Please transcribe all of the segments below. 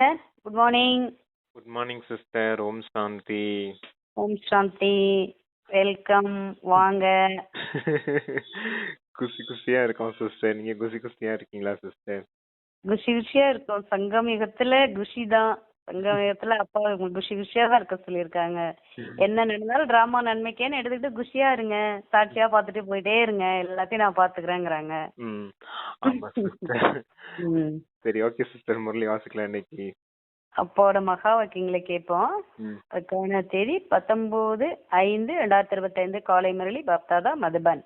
Sir good morning good morning sister ஓம் சாந்தி ஓம் சாந்தி welcome வாங்க. குசி குசியா இருக்கோம் sister நீங்க குசி குசியா இருக்கீங்களா சிஸ்டர் குஷி குஷியா இருக்கும். சங்கம் யுகத்துல குஷி தான். சங்கம் யுகத்துல அப்பா உங்களுக்கு குஷி குஷியா தான் இருக்க சொல்லியிருக்காங்க. என்ன நடந்தாலும் டிராமா நன்மைக்கேன்னு எடுத்துக்கிட்டு குஷியா இருங்க. சாட்சியா பார்த்துட்டு போயிட்டே இருங்க. எல்லாத்தையும் நான் பாத்துக்கிறேங்கிறாங்க. சரி ஓகே சிஸ்டர் முரளி வாசிக்கலாம் இன்னைக்கு. அப்பாவோட மகா வாக்கியங்களை கேட்போம். அதுக்கான தேதி பத்தொன்பது ஐந்து ரெண்டாயிரத்தி இருபத்தைந்து காலை முரளி பப்தாதா மதுபன்.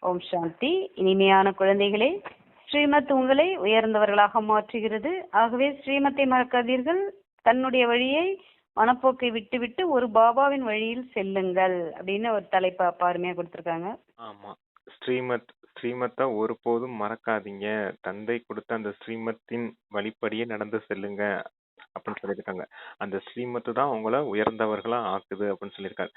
ஓம் சாந்தி. இனிமையான குழந்தைகளே ஸ்ரீமத் உங்களை உயர்ந்தவர்களாக மாற்றுகிறது. ஆகவே ஸ்ரீமத்தை மறக்காதீர்கள். தன்னுடைய வழியை மனப்போக்கை விட்டுவிட்டு ஒரு பாபாவின் வழியில் செல்லுங்கள் அப்படின்னு ஒரு தலைப்பு அப்பா அருமையா கொடுத்திருக்காங்க. ஆமா. ஸ்ரீமத் ஸ்ரீமத்தை ஒருபோதும் மறக்காதீங்க. தந்தை கொடுத்த அந்த ஸ்ரீமத்தின் வழிப்படியே நடந்து செல்லுங்க அப்படின்னு சொல்லியிருக்காங்க. அந்த ஸ்ரீமத்து தான் உங்களை உயர்ந்தவர்களா ஆக்குது அப்படின்னு சொல்லியிருக்காரு.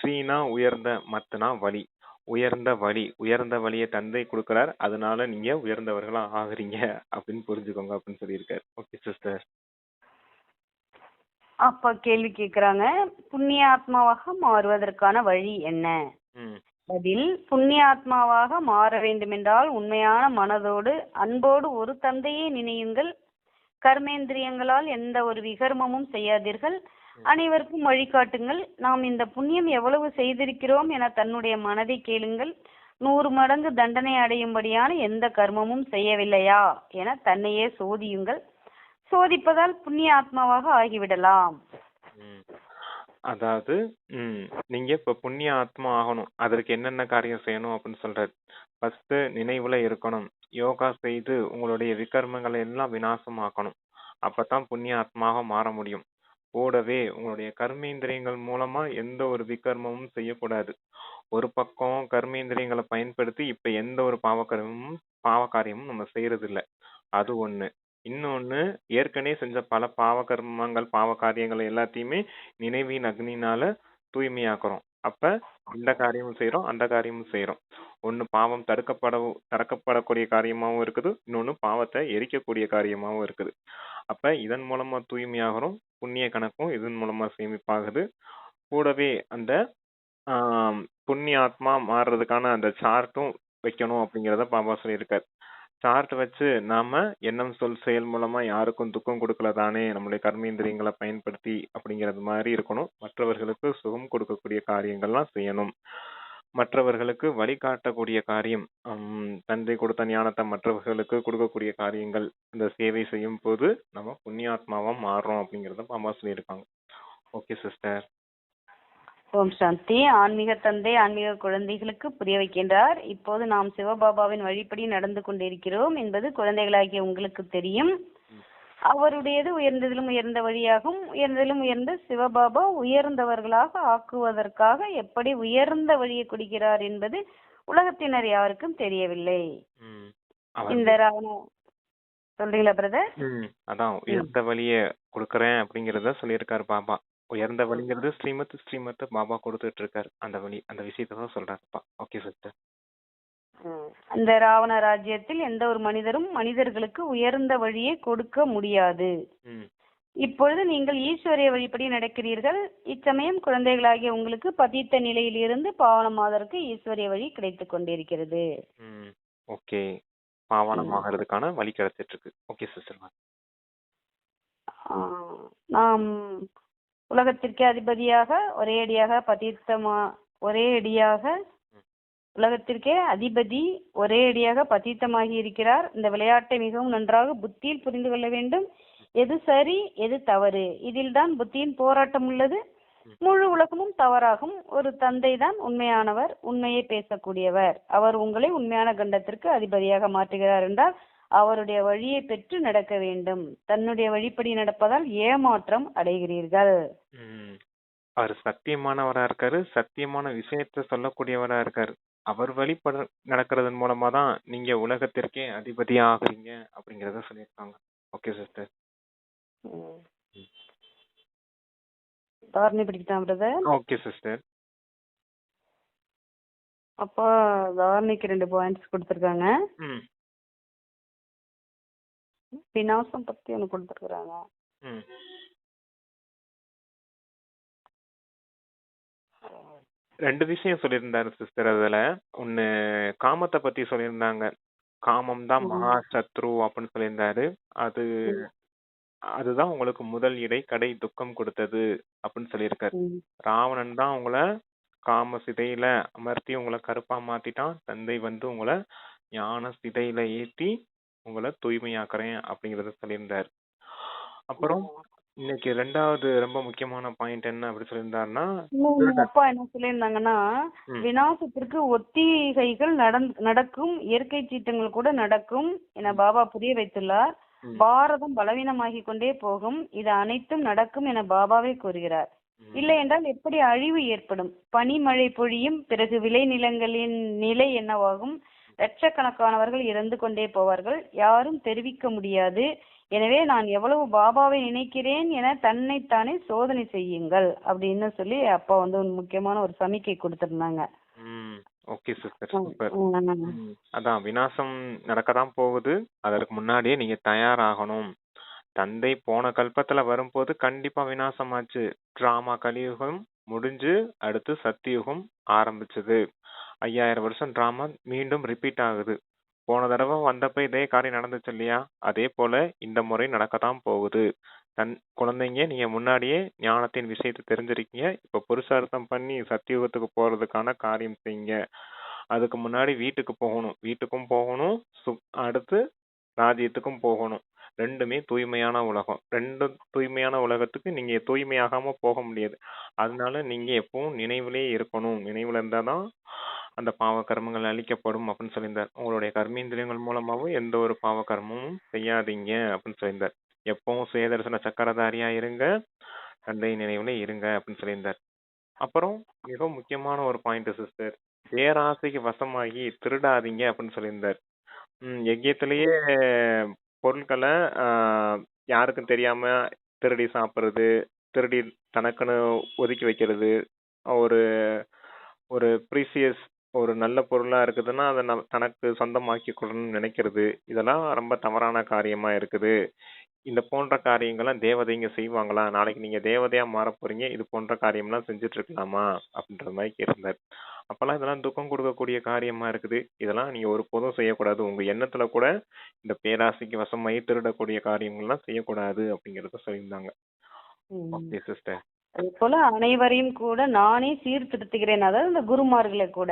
ஸ்ரீனா உயர்ந்த மத்தனா வழி. உயர்ந்த வழி. உயர்ந்த வழியை தந்தை கொடுக்கிறார். அதனால நீங்க உயர்ந்தவர்களா ஆகுறீங்க அப்படின்னு புரிஞ்சுக்கோங்க அப்படின்னு சொல்லியிருக்காரு. ஓகே சிஸ்டர் அப்பா கேள்வி கேக்குறாங்க. புண்ணிய ஆத்மாவாக மாறுவதற்கான வழி என்ன? ம். பதில் புண்ணிய ஆத்மாவாக மாற வேண்டுமென்றால் உண்மையான மனதோடு அன்போடு ஒரு தந்தையை நினையுங்கள். கர்மேந்திரியங்களால் எந்த ஒரு விகர்மமும் செய்யாதீர்கள். அனைவருக்கும் வழிகாட்டுங்கள். நாம் இந்த புண்ணியம் எவ்வளவு செய்திருக்கிறோம் என தன்னுடைய மனதை கேளுங்கள். நூறு மடங்கு தண்டனை அடையும்படியான எந்த கர்மமும் செய்யவில்லையா? என தன்னையே சோதியுங்கள். சோதிப்பதால் புண்ணிய ஆத்மாவாக ஆகிவிடலாம் அதாவது ம் நீங்க இப்ப புண்ணிய ஆத்மா ஆகணும். அதற்கு என்னென்ன காரியம் செய்யணும் அப்படின்னு சொல்றாரு. ஃபர்ஸ்ட் நினைவுல இருக்கணும். யோகா செய்து உங்களுடைய விகர்மங்களை எல்லாம் விநாசமாக்கணும். அப்பதான் புண்ணிய ஆத்மாவாக மாற முடியும். கூடவே உங்களுடைய கர்மேந்திரியங்கள் மூலமா எந்த ஒரு விகர்மமும் செய்யக்கூடாது. ஒரு பக்கம் கர்மேந்திரியங்களை பயன்படுத்தி இப்ப எந்த ஒரு பாவகர்மமும் பாவகாரியமும் நம்ம செய்யறது அது ஒண்ணு. இன்னொன்னு ஏற்கனவே செஞ்ச பல பாவ கர்மங்கள் பாவ காரியங்கள் எல்லாத்தையுமே நினைவின் அக்னினால தூய்மையாக்குறோம். அப்ப இந்த காரியமும் செய்றோம் அந்த காரியமும் செய்றோம். ஒண்ணு பாவம் தடுக்கப்படவும் தடுக்கப்படக்கூடிய காரியமாவும் இருக்குது. இன்னொன்னு பாவத்தை எரிக்கக்கூடிய காரியமாவும் இருக்குது. அப்ப இதன் மூலமா தூய்மையாகிறோம் புண்ணிய கணக்கும் இதன் மூலமா சேமிப்பாகுது. கூடவே அந்த புண்ணிய ஆத்மா மாறுறதுக்கான அந்த சார்ட்டும் வைக்கணும் அப்படிங்கிறத பாபா சொல்லியிருக்காரு. சார்ட் வச்சு நாம எண்ணம் சொல் செயல் மூலமா யாருக்கும் துக்கம் கொடுக்கல தானே நம்மளுடைய கர்மேந்திரியங்களை பயன்படுத்தி அப்படிங்கிறது மாதிரி இருக்கணும். மற்றவர்களுக்கு சுகம் கொடுக்கக்கூடிய காரியங்கள்லாம் செய்யணும். மற்றவர்களுக்கு வழிகாட்டக்கூடிய காரியம் தந்தை கொடுத்த ஞானத்தை மற்றவர்களுக்கு கொடுக்கக்கூடிய காரியங்கள் இந்த சேவை செய்யும் போது நம்ம புண்ணியாத்மாவா மாறுறோம் அப்படிங்கிறத பாபா சொல்லியிருக்காங்க ஓகே சிஸ்டர் ஓம் சாந்தி. ஆன்மீக தந்தை ஆன்மீக குழந்தைகளுக்கு புரிய வைக்கின்றார். இப்போது நாம் சிவபாபாவின் வழிப்படி நடந்து கொண்டிருக்கிறோம் என்பது குழந்தைகளாகிய உங்களுக்கு தெரியும். அவருடையது உயர்ந்ததிலும் உயர்ந்த வழியாகும். உயர்ந்ததிலும் உயர்ந்த சிவபாபா உயர்ந்தவர்களாக ஆக்குவதற்காக எப்படி உயர்ந்த வழியை கொடுக்கிறார் என்பது உலகத்தினர் யாருக்கும் தெரியவில்லை. இந்த ராவண சொல்றீங்களா பிரதர் அதான் உயர்ந்த வழிய கொடுக்கறேன் அப்படிங்கறத சொல்லியிருக்காரு பாபா. உயர்ந்த வழிங்கிறது ஸ்ரீமத் ஸ்ரீமத் பாபா கொடுத்துட்டு இருக்காரு அந்த வழி அந்த விஷயத்தை தான் சொல்றாருப்பா ஓகே சிஸ்டர் அந்த ராவண ராஜ்யத்தில் எந்த ஒரு மனிதரும் மனிதர்களுக்கு உயர்ந்த வழியை கொடுக்க முடியாது. இப்பொழுது நீங்கள் ஈஸ்வரிய வழிப்படி நடக்கிறீர்கள். இச்சமயம் குழந்தைகளாகிய உங்களுக்கு பதித்த நிலையிலிருந்து பாவனமாவதற்கு ஈஸ்வரிய வழி கிடைத்துக் கொண்டிருக்கிறது. ஓகே பாவனமாகிறதுக்கான வழி கிடைச்சிட்டு இருக்கு ஓகே சிஸ்டர் நாம் உலகத்திற்கே அதிபதியாக ஒரே அடியாக பதித்தமா ஒரே அடியாக உலகத்திற்கே அதிபதி ஒரே அடியாக பதித்தமாகி இருக்கிறார். இந்த விளையாட்டை மிகவும் நன்றாக புத்தியில் புரிந்து கொள்ள வேண்டும். எது சரி எது தவறு? இதில்தான் புத்தியின் போராட்டம் உள்ளது. முழு உலகமும் தவறாகும். ஒரு தந்தை தான் உண்மையானவர் உண்மையை பேசக்கூடியவர். அவர் உங்களை உண்மையான கண்டத்திற்கு அதிபதியாக மாற்றுகிறார் என்றால் அவருடைய வழியை பெற்று நடக்க வேண்டும். தன்னுடைய வழிப்படி நடப்பதால் ஏமாற்றம் அடைகிறீர்கள். அவர் சத்தியமானவரா இருக்காரு. சத்தியமான விஷயத்த சொல்லக்கூடியவரா இருக்காரு. அவர் வழிபட நடக்கிறதன் மூலமா தான் நீங்க உலகத்திற்கே அதிபதியா ஆகுறீங்க அப்படிங்கறத சொல்லியிருக்காங்க. ஓகே சிஸ்டர் தாரணி படிக்கிட்டான் பிரதர் ஓகே சிஸ்டர் அப்போ தாரணிக்கு ரெண்டு பாயிண்ட்ஸ் கொடுத்துருக்காங்க. விநாசம் பத்தி ஒன்று கொடுத்துருக்குறாங்க. ரெண்டு விஷயம் சொல்லியிருந்தாரு சிஸ்டர் அதுல. ஒன்னு காமத்தை பத்தி சொல்லியிருந்தாங்க. காமம் தான். மகா சத்ரு அப்படின்னு சொல்லியிருந்தாரு. அது. அதுதான் உங்களுக்கு முதல் இடை கடை துக்கம் கொடுத்தது அப்படின்னு சொல்லியிருக்காரு. ராவணன் தான் உங்களை காம சிதையில அமர்த்தி உங்களை கருப்பா மாத்திட்டான். தந்தை வந்து உங்களை ஞான சிதையில ஏத்தி உங்களை தூய்மையாக்குறேன் அப்படிங்கறத சொல்லியிருந்தாரு. அப்புறம் இன்னைக்கு ரெண்டாவது ரொம்ப முக்கியமான பாயிண்ட் என்ன அப்படி சொல்லியிருந்தாருன்னா இன்னும் எங்க அப்பா என்ன சொல்லியிருந்தாங்கன்னா ம். விநாசத்திற்கு ஒத்திகைகள் நடந் நடக்கும் இயற்கை சீற்றங்கள் கூட நடக்கும் என பாபா புரிய வைத்துள்ளார். ம். பாரதம் பலவீனமாகிக் கொண்டே போகும் இது அனைத்தும் நடக்கும் என பாபாவே கூறுகிறார். ம். இல்லை என்றால் எப்படி அழிவு ஏற்படும்? பனிமழை பொழியும் பிறகு விளைநிலங்களின் நிலை என்னவாகும்? லட்சக்கணக்கானவர்கள் இறந்து கொண்டே போவார்கள். யாரும் தெரிவிக்க முடியாது. எனவே நான் எவ்வளவு பாபாவை நினைக்கிறேன் என தன்னைத்தானே சோதனை செய்யுங்கள் அப்படின்னு சொல்லி அப்பா வந்து ஒரு முக்கியமான ஒரு சமிக்கை கொடுத்திருந்தாங்க. ஓகே சிஸ்டர் சூப்பர் அதான் விநாசம் நடக்கதான் போகுது. அதற்கு முன்னாடியே நீங்க தயாராகணும். தந்தை போன கல்பத்துல வரும்போது கண்டிப்பா விநாசமாச்சு. டிராமா கலியுகம் முடிஞ்சு அடுத்து சத்தியுகம் ஆரம்பிச்சது. ஐயாயிரம் வருஷம் ட்ராமா மீண்டும் ரிப்பீட் ஆகுது. போன தடவை வந்தப்ப இதே காரியம் நடந்துச்சு இல்லையா? அதே போல இந்த முறை நடக்கத்தான் போகுது. தன் குழந்தைங்க நீங்க முன்னாடியே ஞானத்தின் விஷயத்தை தெரிஞ்சிருக்கீங்க. இப்ப புருஷார்த்தம் பண்ணி சத்தியுகத்துக்கு போறதுக்கான காரியம் செய்யுங்க. அதுக்கு முன்னாடி வீட்டுக்கு போகணும். வீட்டுக்கும் போகணும். சு- அடுத்து ராஜ்யத்துக்கும் போகணும். ரெண்டுமே தூய்மையான உலகம். ரெண்டு தூய்மையான உலகத்துக்கு நீங்க தூய்மையாகாம போக முடியாது. அதனால நீங்க எப்பவும் நினைவிலேயே இருக்கணும். நினைவுல இருந்தாதான் அந்த பாவ கர்மங்கள் அழிக்கப்படும் அப்படின்னு சொல்லியிருந்தார். உங்களுடைய கர்மேந்திரியங்கள் மூலமாவும் எந்த ஒரு பாவ கர்மமும் செய்யாதீங்க அப்படின்னு சொல்லியிருந்தார். எப்பவும் சுயதர்சன சக்கரதாரியா இருங்க தந்தை நினைவுல இருங்க அப்படின்னு சொல்லியிருந்தார். அப்புறம் மிக முக்கியமான ஒரு பாயிண்ட் சிஸ்டர் பேராசைக்கு வசமாகி திருடாதீங்க அப்படின்னு சொல்லியிருந்தார். ம், எக்கியத்திலேயே பொருட்களை ஆஹ், யாருக்கும் தெரியாம திருடி சாப்பிடுறது திருடி தனக்குன்னு ஒதுக்கி வைக்கிறது ஒரு ஒரு ப்ரீசியஸ் ஒரு நல்ல பொருளா இருக்குதுன்னா அதை நம்ம தனக்கு சொந்தமாக்கி கொள்ளணும்னு நினைக்கிறது. இதெல்லாம் ரொம்ப தவறான காரியமா இருக்குது. இந்த போன்ற காரியங்கள்லாம் தேவதைங்க செய்வாங்களா? நாளைக்கு நீங்க தேவதையா மாற போறீங்க இது போன்ற காரியம்லாம் செஞ்சுட்டு இருக்கலாமா அப்படின்ற மாதிரி கேட்டிருந்தார். அப்பெல்லாம் இதெல்லாம் துக்கம் கொடுக்கக்கூடிய காரியமா இருக்குது. இதெல்லாம் நீங்க ஒருபோதும் செய்யக்கூடாது. உங்க எண்ணத்துல கூட இந்த பேராசைக்கு வசமாயி திருடக்கூடிய காரியங்கள்லாம் செய்யக்கூடாது அப்படிங்கறத சொல்லியிருந்தாங்க. ம். Okay sister. அதே போல அனைவரையும் கூட நானே சீர்திருத்துகிறேன். அதாவது இந்த குருமார்களை கூட.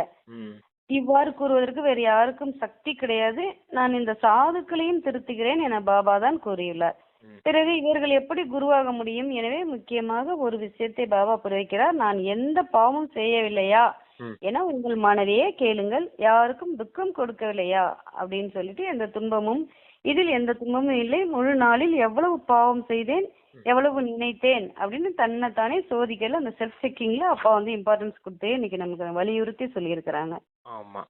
இவ்வாறு கூறுவதற்கு வேறு யாருக்கும் சக்தி கிடையாது. நான் இந்த சாதுக்களையும் திருத்துகிறேன் என பாபா தான் கூறியுள்ளார். பிறகு இவர்கள் எப்படி குருவாக முடியும்? எனவே முக்கியமாக ஒரு விஷயத்தை பாபா புரிவிக்கிறார். நான் எந்த பாவமும் செய்யவில்லையா. என உங்கள் மனதையே கேளுங்கள். யாருக்கும் துக்கம் கொடுக்கவில்லையா? அப்படின்னு சொல்லிட்டு எந்த துன்பமும் இதில் எந்த துன்பமும் இல்லை. முழு நாளில் எவ்வளவு பாவம் செய்தேன்? எவ்வளவு நினைத்தேன் அப்படின்னு தன்னைத்தானே சோதிக்கல அந்த செல்ஃப் செக்கிங்ல அப்பா வந்து இம்பார்ட்டன்ஸ் கொடுத்து இன்னைக்கு நமக்கு வலியுறுத்தி சொல்லியிருக்கிறாங்க. ஆமா.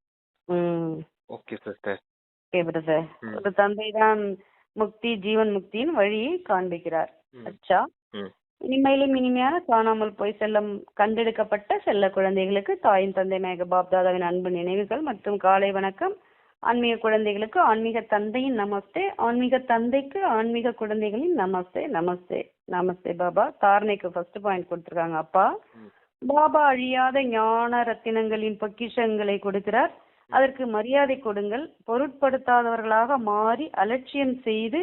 ம். Okay sister okay brother. ஒரு தந்தை தான் முக்தி ஜீவன் முக்தியின் வழியை காண்பிக்கிறார். அச்சா இனிமையிலும் இனிமையான காணாமல் போய் செல்லும் கண்டெடுக்கப்பட்ட செல்ல குழந்தைகளுக்கு தாயின் தந்தை மேக பாப்தாதாவின் அன்பு நினைவுகள் மற்றும் காலை வணக்கம். ஆன்மீக குழந்தைகளுக்கு ஆன்மீக தந்தையின் நமஸ்தே ஆன்மீக தந்தைக்கு ஆன்மீக குழந்தைகளின் நமஸ்தே நமஸ்தே நமஸ்தே பாபா. தாரணைக்கு ஃபர்ஸ்ட் பாயிண்ட் கொடுத்திருக்காங்க அப்பா. பாபா அழியாத ஞான ரத்தினங்களின் பொக்கிஷங்களை கொடுக்கிறார். அதற்கு மரியாதை கொடுங்கள். பொருட்படுத்தாதவர்களாக மாறி அலட்சியம் செய்து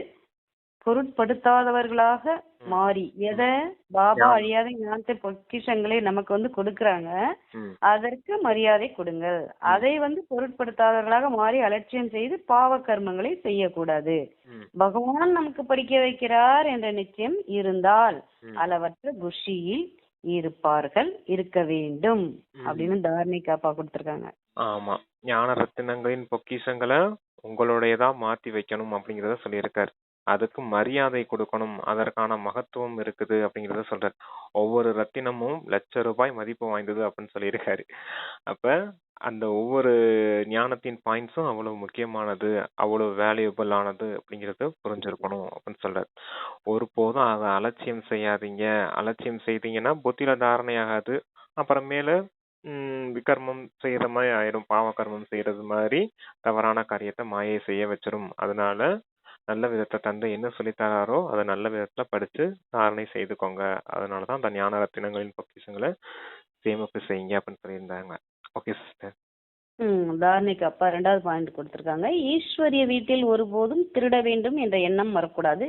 பொருட்படுத்தாதவர்களாக மாறி. எதை? பாபா. அழியாத ஞானத்தை பொக்கிஷங்களை நமக்கு வந்து கொடுக்கறாங்க. அதற்கு மரியாதை கொடுங்கள். அதை வந்து பொருட்படுத்தாதவர்களாக மாறி அலட்சியம் செய்து பாவ கர்மங்களை செய்யக்கூடாது. பகவான் நமக்கு படிக்க வைக்கிறார் என்ற நிச்சயம் இருந்தால். அளவற்ற குஷியில் இருப்பார்கள் இருக்க வேண்டும். அப்படின்னு தார்னிக் அப்பா கொடுத்திருக்காங்க. ஆமா. ஞான ரத்தினங்களின் பொக்கிஷங்களை உங்களுடையதா மாத்தி வைக்கணும் அப்படிங்கறத சொல்லியிருக்காரு. அதுக்கு மரியாதை கொடுக்கணும் அதற்கான மகத்துவம் இருக்குது அப்படிங்கிறத சொல்றாரு. ஒவ்வொரு ரத்தினமும் லட்ச ரூபாய் மதிப்பு வாய்ந்தது அப்படின்னு சொல்லியிருக்காரு. அப்ப அந்த ஒவ்வொரு ஞானத்தின் பாயிண்ட்ஸும் அவ்வளவு முக்கியமானது அவ்வளவு வேல்யூபிள் ஆனது அப்படிங்கிறத புரிஞ்சிருக்கணும் அப்படின்னு சொல்றாரு. ஒருபோதும் அதை அலட்சியம் செய்யாதீங்க. அலட்சியம் செய்தீங்கன்னா புத்தியில தாரணையாகாது. அப்புறமேல ம், விகர்மம் செய்யற மாதிரி ஆயிரும். பாவ கர்மம் செய்யறது மாதிரி தவறான காரியத்தை மாயை செய்ய வச்சிரும். அதனால நல்ல விதத்தை தந்தை என்ன சொல்லித் தராரோ அதை நல்ல விதத்துல படிச்சு தாரணை செய்துக்கோங்க. அதனாலதான் அந்த ஞான ரத்தினங்களின் பொக்கிஷங்களை சேமிப்பு செய்யுங்க அப்படின்னு சொல்லியிருந்தாங்க. ஓகே சிஸ்டர் ம் தாரணைக்கு அப்பா ரெண்டாவது பாயிண்ட் கொடுத்துருக்காங்க. ஈஸ்வரிய வீட்டில் ஒருபோதும் திருட வேண்டும் என்ற எண்ணம் வரக்கூடாது.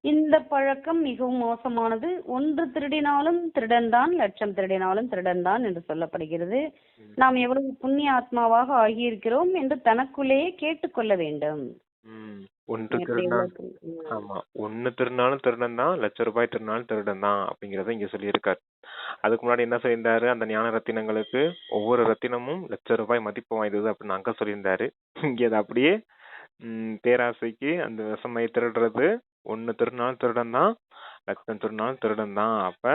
இந்த பழக்கம் மிகவும் மோசமானது. ஒன்று திருடினாலும் திருடன்தான் லட்சம் திருடினாலும் திருடன்தான் என்று சொல்லப்படுகிறது. நாம் எவ்வளவு புண்ணிய ஆத்மாவாக ஆகியிருக்கிறோம் என்று தனக்குள்ளேயே கேட்டுக்கொள்ள வேண்டும். ம். ஒன்று திருடினா எவ்வளவு ம். ஆமா. ஒன்னு திருடினாலும் திருடன் தான் லட்ச ரூபாய் திருடினாலும் திருடன் தான் அப்படிங்கறத இங்க சொல்லியிருக்காரு. அதுக்கு முன்னாடி என்ன சொல்லியிருந்தாரு? அந்த ஞான ரத்தினங்களுக்கு ஒவ்வொரு ரத்தினமும் லட்ச ரூபாய் மதிப்பு வாய்ந்தது அப்படின்னு அங்க சொல்லியிருந்தாரு. இங்க அது அப்படியே ம், பேராசைக்கு அந்த விஷமையை திருடுறது. ஒன்னு திருடினாலும் திருடன் தான் லட்சம் திருடினாலும் திருடன் தான். அப்ப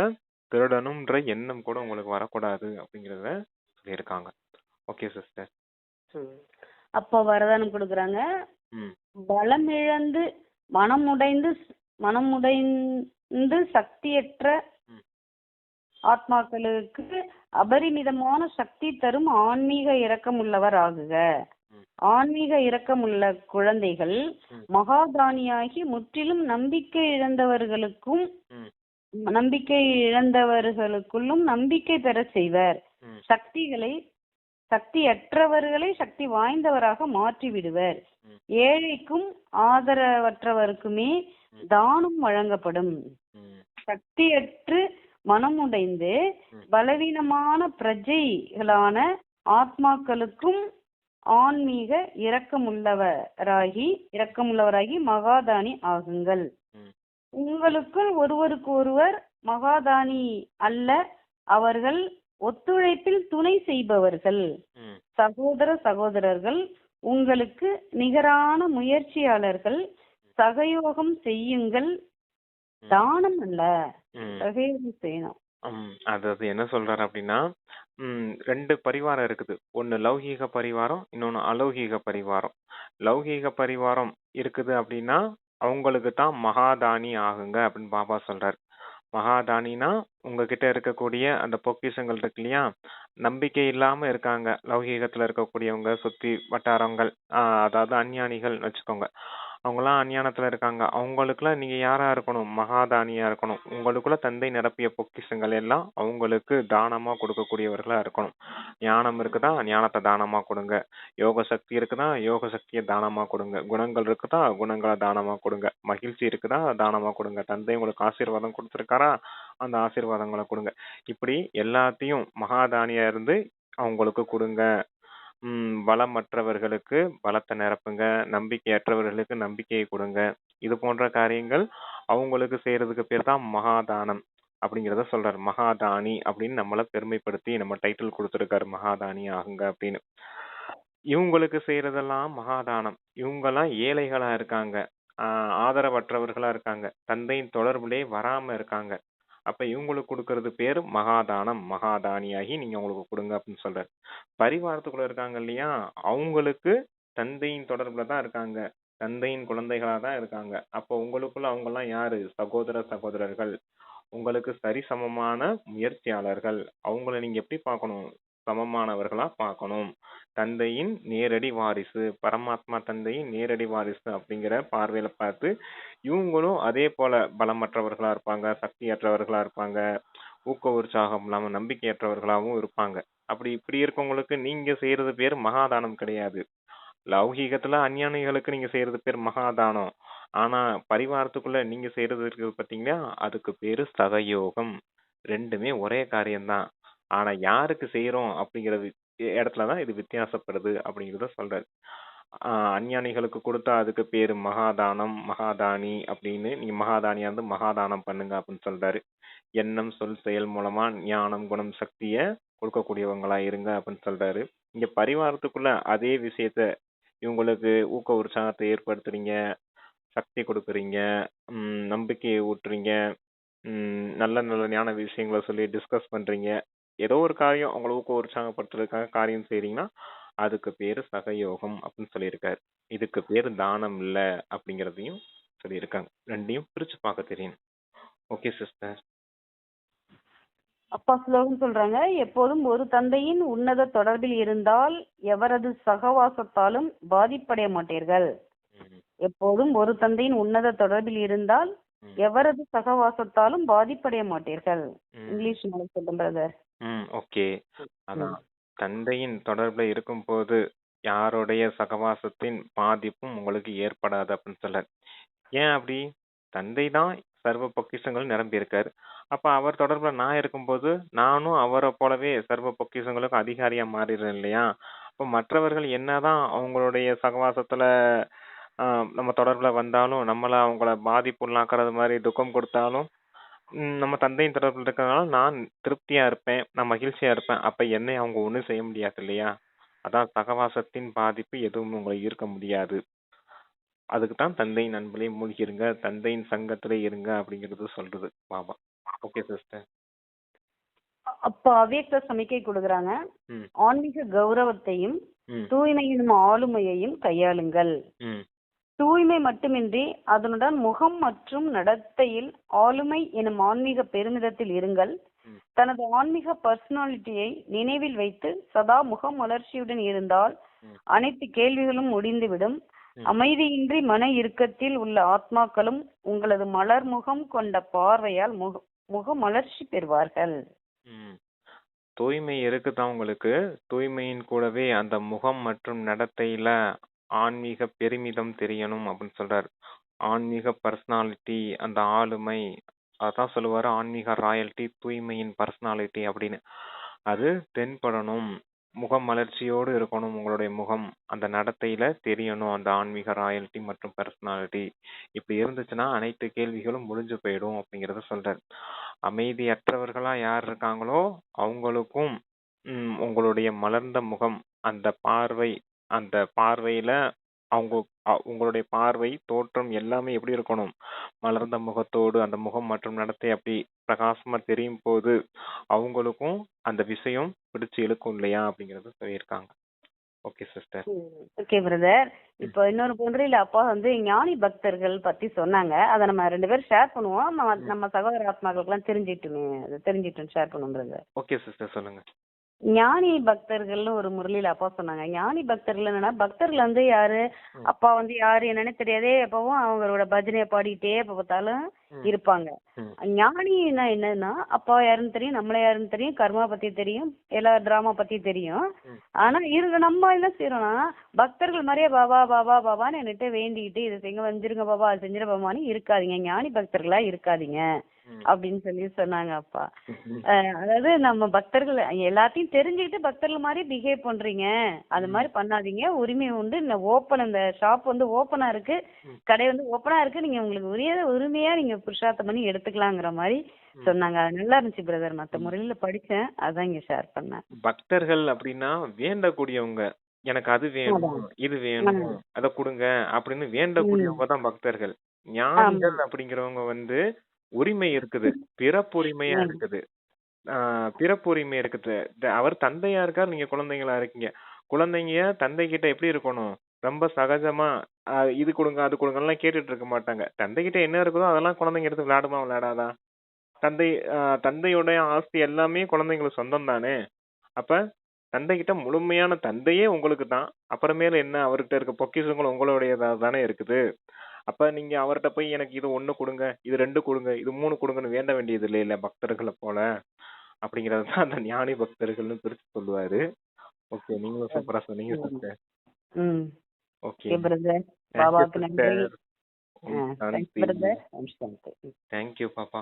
திருடணும்ன்ற எண்ணம் கூட உங்களுக்கு வரக்கூடாது அப்படிங்கறத சொல்லியிருக்காங்க. Okay sister. ம். அப்பா வரதானம் கொடுக்குறாங்க. ம். பலமிழந்து மனமுடைந்து மனமுடைந்து சக்தியற்ற. ஆத்மாக்களுக்கு அபரிமிதமான சக்தி தரும் ஆன்மீக இரக்கமுள்ளவர் ஆகுக. ஆன்மீக இரக்கமுள்ள குழந்தைகள். மகாதானியாகி முற்றிலும் நம்பிக்கை இழந்தவர்களுக்கும் நம்பிக்கை இழந்தவர்களுக்குள்ளும் நம்பிக்கை பெறச் செய்வர் சக்திகளை சக்தியற்றவர்களை சக்தி வாய்ந்தவராக மாற்றி விடுவர். ஏழைக்கும் ஆதரவற்றவருக்குமே தானம் வழங்கப்படும். சக்தியற்று மனமுடைந்து. பலவீனமான பிரஜைகளான ஆத்மாக்களுக்கும் ஆன்மீக இரக்கமுள்ளவராகி இரக்கமுள்ளவராகி மகாதானி ஆகுங்கள். உங்களுக்குள் ஒருவருக்கு ஒருவர் மகாதானி அல்ல அவர்கள் ஒத்துழைப்பில் துணை செய்பவர்கள். சகோதர சகோதரர்கள் உங்களுக்கு நிகரான முயற்சியாளர்கள் சகயோகம் செய்யுங்கள். தானம் அல்ல சகயோகம் செய்யணும். அதாவது என்ன சொல்றாரு அப்படின்னா ரெண்டு பரிவாரம் இருக்குது. ஒன்னு லௌகீக பரிவாரம் இன்னொன்னு அலௌகீக பரிவாரம். லௌகீக பரிவாரம் இருக்குது அப்படின்னா அவங்களுக்கு தான் மகாதானி ஆகுங்க அப்படின்னு பாபா சொல்றாரு. மகாதானினா உங்ககிட்ட இருக்கக்கூடிய அந்த பொக்கிஷங்கள் இருக்கு இல்லையா? நம்பிக்கை இல்லாம இருக்காங்க. லௌகீகத்துல இருக்கக்கூடியவங்க சுத்தி வட்டாரங்கள் ஆஹ் அதாவது அஞ்ஞானிகள் வச்சுக்கோங்க. அவங்களாம் அஞ்ஞானத்துல இருக்காங்க. அவங்களுக்குலாம் நீங்க யாரா இருக்கணும்? மகாதானியா இருக்கணும். உங்களுக்குள்ள தந்தை நிரப்பிய பொக்கிஷங்கள் எல்லாம் அவங்களுக்கு தானமா கொடுக்கக்கூடியவர்களா இருக்கணும். ஞானம் இருக்குதா? ஞானத்தை தானமா கொடுங்க. யோக சக்தி இருக்குதா? யோக சக்தியை தானமா கொடுங்க. குணங்கள் இருக்குதா? குணங்களை தானமா கொடுங்க. மகிழ்ச்சி இருக்குதா? தானமா கொடுங்க. தந்தை உங்களுக்கு ஆசீர்வாதம் கொடுத்துருக்காரா? அந்த ஆசீர்வாதங்களை கொடுங்க. இப்படி எல்லாத்தையும் மகாதானியா இருந்து அவங்களுக்கு கொடுங்க. ம், பலமற்றவர்களுக்கு பலத்தை நிரப்புங்க. நம்பிக்கையற்றவர்களுக்கு நம்பிக்கையை கொடுங்க. இது போன்ற காரியங்கள் அவங்களுக்கு செய்கிறதுக்கு பேர் தான் மகாதானம் அப்படிங்கிறத சொல்றாரு. மகாதானி அப்படின்னு நம்மள பெருமைப்படுத்தி நம்ம டைட்டில் கொடுத்துருக்காரு. மகாதானி ஆகுங்க அப்படின்னு. இவங்களுக்கு செய்கிறதெல்லாம் மகாதானம். இவங்கெல்லாம் ஏழைகளா இருக்காங்க. ஆதரவற்றவர்களாக ஆதரவற்றவர்களா இருக்காங்க. தந்தையின் தொடர்பிலே வராம இருக்காங்க. அப்ப இவங்களுக்கு கொடுக்கறது பேரு மகாதானம் மகாதானியாகி நீங்க அவங்களுக்கு கொடுங்க அப்படின்னு சொல்றாரு. பரிவாரத்துக்குள்ள இருக்காங்க இல்லையா? அவங்களுக்கு தந்தையின் தொடர்புல தான் இருக்காங்க. தந்தையின் குழந்தைகளா தான் இருக்காங்க. அப்போ உங்களுக்குள்ள அவங்க எல்லாம் யாரு? சகோதர சகோதரர்கள். உங்களுக்கு சரிசமமான முயற்சியாளர்கள். அவங்கள நீங்க எப்படி பார்க்கணும்? சமமானவர்களா பார்க்கணும். தந்தையின் நேரடி வாரிசு பரமாத்மா தந்தையின் நேரடி வாரிசு அப்படிங்கிற பார்வையில பார்த்து இவங்களும் அதே போல பலமற்றவர்களா இருப்பாங்க சக்தியற்றவர்களா இருப்பாங்க ஊக்க உற்சாகம் இல்லாம நம்பிக்கையற்றவர்களாகவும் இருப்பாங்க. அப்படி இப்படி இருக்கவங்களுக்கு நீங்க செய்யறது பேர் மகாதானம் கிடையாது. லௌகீகத்துல அஞ்ஞானிகளுக்கு நீங்க செய்யறது பேர் மகாதானம். ஆனா பரிவாரத்துக்குள்ள நீங்க செய்யறது இருக்குது பாத்தீங்கன்னா அதுக்கு பேரு சகயோகம் ரெண்டுமே ஒரே காரியம்தான். ஆனா யாருக்கு செய்யறோம் அப்படிங்கிறது இடத்துலதான் இது வித்தியாசப்படுது அப்படிங்கிறத சொல்றாரு. ஆஹ் அஞ்ஞானிகளுக்கு கொடுத்தா அதுக்கு பேரு மகாதானம் மகாதானி அப்படின்னு நீங்க மகாதானியா இருந்து மகாதானம் பண்ணுங்க அப்படின்னு சொல்றாரு. எண்ணம் சொல் செயல் மூலமா ஞானம் குணம் சக்திய கொடுக்கக்கூடியவங்களா இருங்க அப்படின்னு சொல்றாரு. இங்க பரிவாரத்துக்குள்ள அதே விஷயத்த இவங்களுக்கு ஊக்க உற்சாகத்தை ஏற்படுத்துறீங்க சக்தி கொடுக்குறீங்க நம்பிக்கையை ஊட்டுறீங்க நல்ல நல்ல ஞான விஷயங்களை சொல்லி டிஸ்கஸ் பண்றீங்க ஏதோ ஒரு காரியம் அவங்களை ஊக்க உற்சாகப்படுத்துறதுக்காக காரியம் செய்றீங்கன்னா அதுக்கு பேரு சகயோகம் அப்படின்னு சொல்லியிருக்காரு. இதுக்கு பேரு தானம் இல்ல அப்படிங்கறதையும் சொல்லியிருக்காங்க. ரெண்டையும் பிரிச்சு பார்க்க தெரியும். ஓகே சிஸ்டர் அப்பா ஸ்லோகம் சொல்றாங்க எப்போதும் ஒரு தந்தையின் உன்னத தொடர்பில் இருந்தால் எவரது சகவாசத்தாலும் பாதிப்படைய மாட்டீர்கள். ம், எப்போதும் ஒரு தந்தையின் உன்னத தொடர்பில் இருந்தால் ம், எவரது சகவாசத்தாலும் பாதிப்படைய மாட்டீர்கள். ம். இங்கிலீஷ் மேல சொல்றேன் பிரதர் ம் ஓகே. அதான் தந்தையின் தொடர்புல இருக்கும்போது யாருடைய சகவாசத்தின் பாதிப்பும் உங்களுக்கு ஏற்படாது அப்படின்னு சொல்றார் ஏன் அப்படி? தந்தை தான் சர்வ பொக்கிஷங்கள் நிரம்பி இருக்காரு. அப்ப அவர் தொடர்புல நான் இருக்கும்போது நானும் அவரை போலவே சர்வ பொக்கிஷங்களுக்கு அதிகாரியா மாறிடுறேன் இல்லையா? அப்ப மற்றவர்கள் என்னதான் அவங்களுடைய சகவாசத்துல ஆஹ், நம்ம தொடர்புல வந்தாலும் நம்மள அவங்கள பாதிப்புள்ளாக்குறது மாதிரி துக்கம் கொடுத்தாலும் ம், நம்ம தந்தையின் தொடர்பில் இருக்கிறதுனால நான் திருப்தியா இருப்பேன் நான் மகிழ்ச்சியா இருப்பேன். அப்ப என்னை அவங்க ஒண்ணும் செய்ய முடியாது இல்லையா? அதான் சகவாசத்தின் பாதிப்பு எதுவும் உங்களை ஈர்க்க முடியாது. அதுக்கு தான் தந்தையின் அன்பிலே மூழ்கிருங்க தந்தையின் சங்கத்திலே இருங்க அப்படிங்கிறது சொல்றது பாபா. ஓகே சிஸ்டர் அப்ப அவ்வியக்த சமிக்கை கொடுக்கறாங்க. ம். ஆன்மீக கௌரவத்தையும் ம். தூய்மையின் ஆளுமையையும் கையாளுங்கள். ம். தூய்மை மட்டுமின்றி அதனுடன் முகம் மற்றும் நடத்தையில் ஆளுமை எனும் ஆன்மீக பெருமிதத்தில் இருங்கள். தனது ஆன்மீக பர்சனாலிட்டியை நினைவில் வைத்து சதா முகமலர்ச்சியுடன் இருந்தால் ம். அனைத்து கேள்விகளும் முடிந்துவிடும். அமைதியின்றி மன இறுக்கத்தில் உள்ள ஆத்மாக்களும் உங்களது மலர் முகம் கொண்ட பார்வையால் முக முகமலர்ச்சி பெறுவார்கள் தூய்மை இருக்குதான் உங்களுக்கு தூய்மையின் கூடவே அந்த முகம் மற்றும் நடத்தையில ஆன்மீக பெருமிதம் தெரியணும் அப்படின்னு சொல்றாரு. ஆன்மீக பர்சனாலிட்டி அந்த ஆளுமை அதான் சொல்லுவாரு ஆன்மீக ராயல்டி தூய்மையின் பர்சனாலிட்டி அப்படின்னு. அது தென்படணும். முகம் மலர்ச்சியோடு இருக்கணும் உங்களுடைய முகம். அந்த நடத்தையில தெரியணும் அந்த ஆன்மீக ராயல்டி மற்றும் பர்சனாலிட்டி இப்படி இருந்துச்சுன்னா அனைத்து கேள்விகளும் முடிஞ்சு போயிடும் அப்படிங்கிறத சொல்றாரு. அமைதியற்றவர்களா யார் இருக்காங்களோ அவங்களுக்கும் ம், உங்களுடைய மலர்ந்த முகம் அந்த பார்வை அந்த பார்வையில அவங்க அ- உங்களுடைய பார்வை தோற்றம் எல்லாமே எப்படி இருக்கணும்? மலர்ந்த முகத்தோடு அந்த முகம் மற்றும் நடத்தை அப்படி பிரகாசமா தெரியும் போது அவங்களுக்கும் அந்த விஷயம் பிடிச்சு இழுக்கும் இல்லையா? அப்படிங்கறத சொல்லியிருக்காங்க. ஓகே சிஸ்டர் ஓகே பிரதர் இப்போ இன்னொரு பொன்றில அப்பா வந்து ஞானி பக்தர்கள் பத்தி சொன்னாங்க. அதை நம்ம ரெண்டு பேரும் ஷேர் பண்ணுவோம். நம்ம நம்ம சகோதர ஆத்மாக்களுக்கெல்லாம் தெரிஞ்சிட்டுமே அது தெரிஞ்சிட்டு ஷேர் பண்ணுவோம் பிரதர் ஓகே சிஸ்டர் சொல்லுங்க. ஞானி பக்தர்கள்னு ஒரு முரளியில அப்பா சொன்னாங்க ஞானி பக்தர்கள் என்னன்னா பக்தர்கள் வந்து யாரு. அப்பா வந்து யாரு என்னன்னு தெரியாதே எப்பவும் அவங்களோட பஜனையை பாடிட்டே எப்ப பார்த்தாலும். இருப்பாங்க. ஞானினா என்னன்னா அப்பா யாருன்னு தெரியும் நம்மள யாருன்னு தெரியும் கர்மா பத்தி தெரியும் எல்லா டிராமா பத்தி தெரியும். ஆனா இருங்க நம்ம என்ன செய்யறோம்னா பக்தர்கள் மாதிரியே பாபா பாபா பாபான்னு என்கிட்ட வேண்டிக்கிட்டு இதை செஞ்சு வந்துருங்க பாபா அது செஞ்சிரு பாபான்னு இருக்காதீங்க ஞானி பக்தர்களா இருக்காதீங்க. அப்படின்னு சொல்லி சொன்னாங்க அப்பா. அதாவது நம்ம பக்தர்கள் எல்லாத்தையும் தெரிஞ்சுக்கிட்டு பக்தர்கள் மாதிரி பிஹேவ் பண்றீங்க. அது மாதிரி பண்ணாதீங்க. உரிமை உண்டு. இந்த ஓப்பன் இந்த ஷாப் வந்து ஓப்பனா இருக்கு. கடை வந்து ஓப்பனா இருக்கு. நீங்க உங்களுக்கு உரிய உரிமையா நீங்க புருஷார்த்தம் பண்ணி எடுத்துக்கலாங்கிற மாதிரி சொன்னாங்க. அது நல்லா இருந்துச்சு பிரதர் மத்த முறையில படிச்சேன். அதான் இங்க ஷேர் பண்ணேன். பக்தர்கள் அப்படின்னா வேண்டக்கூடியவங்க. எனக்கு அது வேணும் இது வேணும் அத கொடுங்க அப்படின்னு வேண்டக்கூடியவங்க தான் பக்தர்கள். ஞானிகள் அப்படிங்கிறவங்க வந்து உரிமை இருக்குது பிறப்புரிமையா. இருக்குது. ஆஹ் பிறப்புரிமை இருக்குது. அவர் தந்தையா இருக்கார் நீங்க குழந்தைங்களா இருக்கீங்க. குழந்தைங்க தந்தை கிட்ட எப்படி இருக்கணும்? ரொம்ப சகஜமா ஆஹ் இது கொடுங்க அது கொடுங்கலாம் கேட்டுட்டு இருக்க மாட்டாங்க. தந்தை கிட்ட என்ன இருக்குதோ அதெல்லாம் குழந்தைங்க எடுத்து விளையாடுமா விளையாடாதா? தந்தை ஆஹ் தந்தையோட ஆஸ்தி எல்லாமே குழந்தைங்களுக்கு சொந்தம் தானே? அப்ப தந்தை கிட்ட முழுமையான தந்தையே உங்களுக்கு தான். அப்புறமேல என்ன அவர்கிட்ட இருக்க பொக்கிஷங்கள் உங்களுடையதா தானே இருக்குது? அப்ப நீங்க அவர்கிட்ட போய் எனக்கு இது ஒண்ணு கொடுங்க இது ரெண்டு கொடுங்க இது மூணு கொடுங்கன்னு வேண்ட வேண்டியது இல்லை இல்ல பக்தர்களை போல? அப்படிங்கறது தான் அந்த ஞானி பக்தர்கள்னு பிரிச்சு சொல்லுவாரு. ஓகே நீங்களும் சூப்பரா சொன்னீங்க சிஸ்டர் ம். ஓகே பிரதர் பாபாவுக்கு நன்றி. தேங்க்யூ பாப்பா.